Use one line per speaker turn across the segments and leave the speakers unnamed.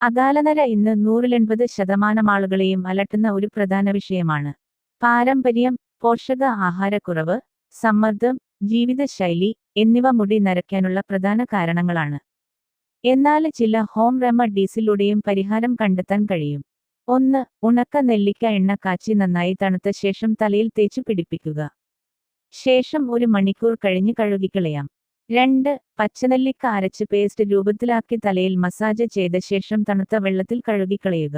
അകാലനര ഇന്ന് നൂറിലെൺപത് ശതമാനം ആളുകളെയും അലട്ടുന്ന ഒരു പ്രധാന വിഷയമാണ്. പാരമ്പര്യം പോഷക ആഹാരക്കുറവ് സമ്മർദ്ദം ജീവിതശൈലി എന്നിവ മുടി നരയ്ക്കാനുള്ള പ്രധാന കാരണങ്ങളാണ്. എന്നാൽ ചില ഹോം റെമഡീസിലൂടെയും പരിഹാരം കണ്ടെത്താൻ കഴിയും. ഒന്ന് ഉണക്ക നെല്ലിക്ക എണ്ണ കാച്ചി നന്നായി തണുത്ത ശേഷം തലയിൽ തേച്ചു പിടിപ്പിക്കുക. ശേഷം ഒരു മണിക്കൂർ കഴിഞ്ഞ് കഴുകിക്കളയാം രണ്ട് പച്ചനെല്ലിക്ക അരച്ച് പേസ്റ്റ് രൂപത്തിലാക്കി തലയിൽ മസാജ് ചെയ്ത ശേഷം തണുത്ത വെള്ളത്തിൽ കഴുകിക്കളയുക.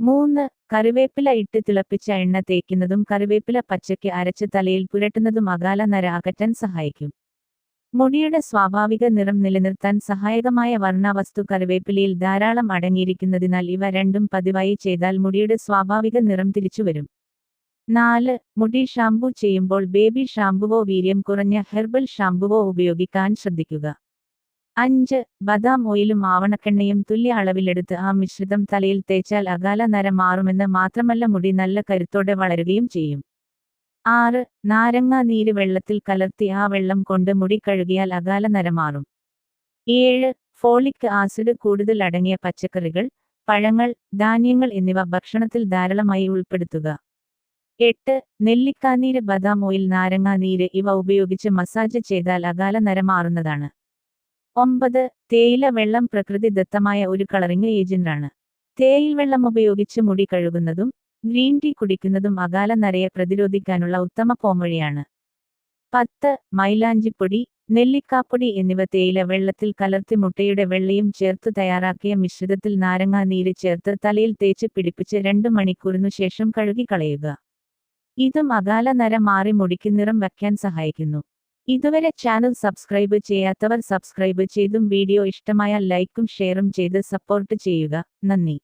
മൂന്ന് കറിവേപ്പില ഇട്ട് തിളപ്പിച്ച എണ്ണ തേക്കുന്നതും കറിവേപ്പില പച്ചയ്ക്ക് അരച്ച് തലയിൽ പുരട്ടുന്നതും അകാല നര അകറ്റാൻ സഹായിക്കും. മുടിയുടെ സ്വാഭാവിക നിറം നിലനിർത്താൻ സഹായകമായ വർണവസ്തു കറിവേപ്പിലയിൽ ധാരാളം അടങ്ങിയിരിക്കുന്നതിനാൽ ഇവ രണ്ടും പതിവായി ചെയ്താൽ മുടിയുടെ സ്വാഭാവിക നിറം തിരിച്ചുവരും. നാല് മുടി ഷാംപൂ ചെയ്യുമ്പോൾ ബേബി ഷാംപുവോ വീര്യം കുറഞ്ഞ ഹെർബൽ ഷാംപുവോ ഉപയോഗിക്കാൻ ശ്രദ്ധിക്കുക. അഞ്ച് ബദാം ഓയിലും ആവണക്കെണ്ണയും തുല്യ അളവിലെടുത്ത് ആ മിശ്രിതം തലയിൽ തേച്ചാൽ അകാല നര മാറുമെന്ന് മാത്രമല്ല മുടി നല്ല കരുത്തോടെ വളരുകയും ചെയ്യും. ആറ് നാരങ്ങ നീര് വെള്ളത്തിൽ കലർത്തി ആ വെള്ളം കൊണ്ട് മുടി കഴുകിയാൽ അകാല നര മാറും. ഏഴ് ഫോളിക് ആസിഡ് കൂടുതൽ അടങ്ങിയ പച്ചക്കറികൾ പഴങ്ങൾ ധാന്യങ്ങൾ എന്നിവ ഭക്ഷണത്തിൽ ധാരാളമായി ഉൾപ്പെടുത്തുക. എട്ട് നെല്ലിക്കാനീര് ബദാം ഓയിൽ നാരങ്ങാനീര് ഇവ ഉപയോഗിച്ച് മസാജ് ചെയ്താൽ അകാല നരമാറുന്നതാണ് ഒമ്പത് തേയില വെള്ളം പ്രകൃതിദത്തമായ ഒരു കളറിംഗ് ഏജന്റാണ്. തേയിൽ വെള്ളം ഉപയോഗിച്ച് മുടി കഴുകുന്നതും ഗ്രീൻ ടീ കുടിക്കുന്നതും അകാല നരയെ പ്രതിരോധിക്കാനുള്ള ഉത്തമ പോംവഴിയാണ്. പത്ത് മൈലാഞ്ചിപ്പൊടി നെല്ലിക്കാപ്പൊടി എന്നിവ തേയില വെള്ളത്തിൽ കലർത്തി മുട്ടയുടെ വെള്ളയും ചേർത്ത് തയ്യാറാക്കിയ മിശ്രിതത്തിൽ നാരങ്ങാനീര് ചേർത്ത് തലയിൽ തേച്ച് പിടിപ്പിച്ച് രണ്ട് മണിക്കൂറിനു ശേഷം കഴുകിക്കളയുക. ഇതും അകാല നര മാറി മുടിക്ക് നിറം വയ്ക്കാൻ സഹായിക്കുന്നു. ഇതുവരെ ചാനൽ സബ്സ്ക്രൈബ് ചെയ്യാത്തവർ സബ്സ്ക്രൈബ് ചെയ്തും വീഡിയോ ഇഷ്ടമായ ലൈക്കും ഷെയറും ചെയ്ത് സപ്പോർട്ട് ചെയ്യുക. നന്ദി.